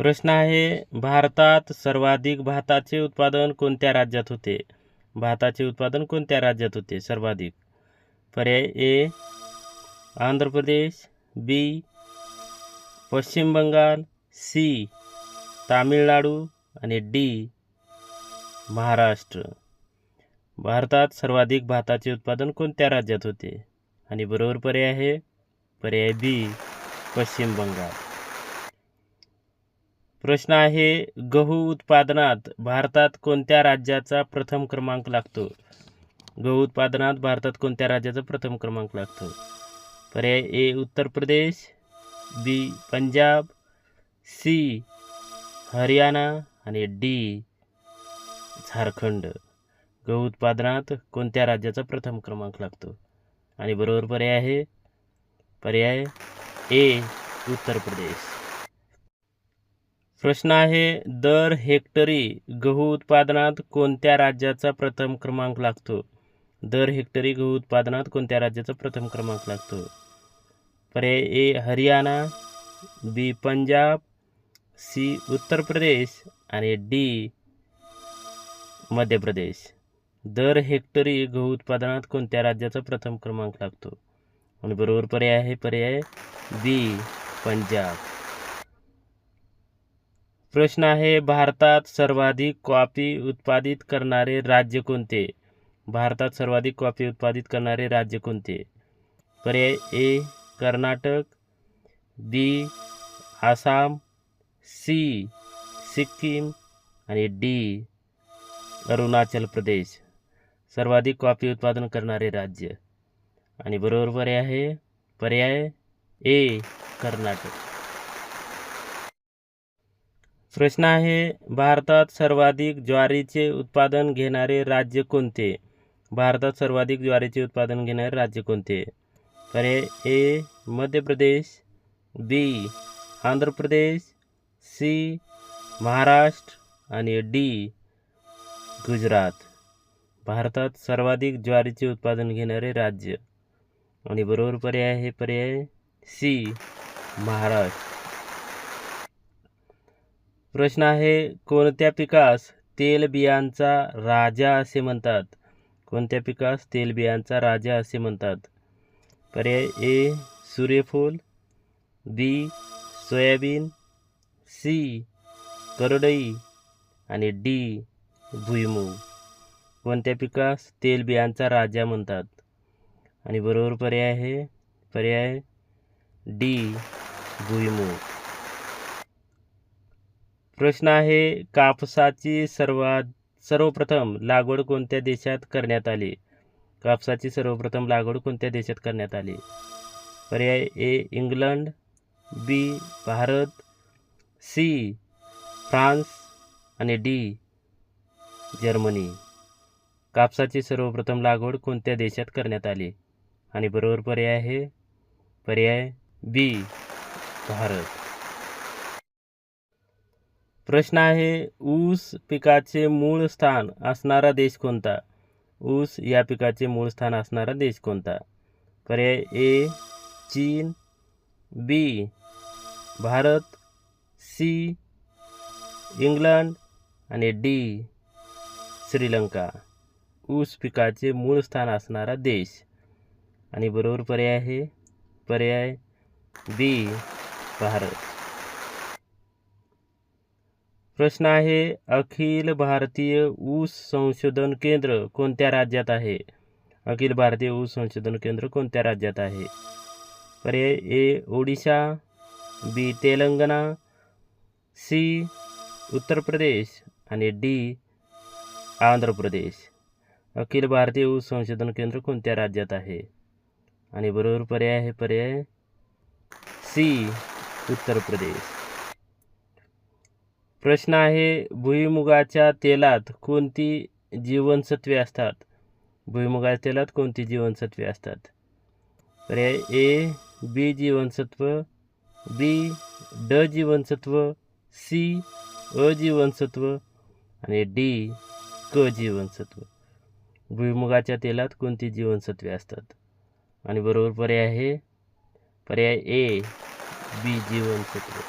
प्रश्न आहे भारतात सर्वाधिक भाताचे उत्पादन कोणत्या राज्यात होते? भाताचे उत्पादन कोणत्या राज्यात होते? सर्वाधिक. पर्याय ए आंध्र प्रदेश बी पश्चिम बंगाल सी तामिळनाडू आणि डी महाराष्ट्र. भारतात सर्वाधिक भाताचे उत्पादन कोणत्या राज्यात होते? आणि बरोबर पर्याय आहे पर्याय बी पश्चिम बंगाल. प्रश्न आहे गहू उत्पादनात भारतात कोणत्या राज्याचा प्रथम क्रमांक लागतो? गहू उत्पादनात भारतात कोणत्या राज्याचा प्रथम क्रमांक लागतो? पर्याय A Uttar Pradesh B Punjab C Haryana आणि डी झारखंड. गहू उत्पादनात कोणत्या राज्याचा प्रथम क्रमांक लागतो? आणि बरोबर पर्याय आहे? पर्याय ए उत्तर प्रदेश. प्रश्न आहे दर हेक्टरी गहू उत्पादनात कोणत्या राज्याचा प्रथम क्रमांक लागतो? दर हेक्टरी गहू उत्पादनात कोणत्या राज्याचा प्रथम क्रमांक लागतो? पर्याय A Haryana B Punjab C Uttar Pradesh आणि डी मध्य प्रदेश. दर हेक्टरी गहू उत्पादनात कोणत्या राज्याचा प्रथम क्रमांक लागतो? आणि बरोबर पर्याय आहे पर्याय बी पंजाब. प्रश्न आहे भारतात सर्वाधिक कॉफी उत्पादित करणारे राज्य कोणते? भारतात सर्वाधिक कॉफी उत्पादित करणारे राज्य कोणते? पर्याय A Karnataka B Assam C Sikkim आणि डी अरुणाचल प्रदेश. सर्वाधिक कॉफी उत्पादन करणारे राज्य. आणि बरोबर पर्याय आहे पर्याय ए कर्नाटक. प्रश्न आहे भारतात सर्वाधिक ज्वारीचे उत्पादन घेणारे राज्य कोणते? भारतात सर्वाधिक ज्वारीचे उत्पादन घेणारे राज्य कोणते? पर्याय A Madhya Pradesh B Andhra Pradesh C Maharashtra आणि डी गुजरात. भारतात सर्वाधिक ज्वारीचे उत्पादन घेणारे राज्य. आणि बरोबर पर्याय हे पर्याय सी महाराष्ट्र. प्रश्न आहे कोणत्या पिकास तेलबियांचा राजा असे म्हणतात? कोणत्या पिकास तेलबियांचा राजा असे म्हणतात? पर्याय ए सूर्यफूल बी सोयाबीन सी करडई आणि डी भुईमूग. कोणत्या पिकास तेलबियांचा राजा म्हणतात? आणि बरोबर पर्याय आहे पर्याय डी भुईमूग. प्रश्न आहे कापसाची सर्वात सर्वप्रथम लागवड कोणत्या देशात करण्यात आली? कापसाची सर्वप्रथम लागवड कोणत्या देशात करण्यात आली? पर्याय A England B Bharat C France आणि डी जर्मनी. कापसाची सर्वप्रथम लागवड कोणत्या देशात करण्यात आली? आणि बरोबर पर्याय आहे पर्याय बी भारत. प्रश्न आहे ऊस पिकाचे मूळ स्थान असणारा देश कोणता? ऊस या पिकाचे मूळ स्थान असणारा देश कोणता? पर्याय ए चीन. बी भारत. C England. आणि डी श्रीलंका. ऊस पिकाचे मूळ स्थान असणारा देश. आणि बरोबर पर्याय आहे? पर्याय बी भारत. प्रश्न आहे अखिल भारतीय ऊस संशोधन केंद्र कोणत्या राज्यात आहे? अखिल भारतीय ऊस संशोधन केंद्र कोणत्या राज्यात आहे? पर्याय A Odisha B Telangana C Uttar Pradesh आणि डी आंध्र प्रदेश. अखिल भारतीय ऊस संशोधन केंद्र कोणत्या राज्यात आहे? आणि बरोबर पर्याय आहे पर्याय सी उत्तर प्रदेश. प्रश्न आहे भुईमुगाच्या तेलात कोणती जीवनसत्वे असतात? भुईमुगाच्या तेलात कोणती जीवनसत्वे असतात? पर्याय ए बी जीवनसत्व बी ड जीवनसत्व सी अ जीवनसत्व आणि डी क जीवनसत्व. भुईमुगाच्या तेलात कोणती जीवनसत्वे असतात? आणि बरोबर पर्याय आहे? पर्याय ए बी जीवनसत्व.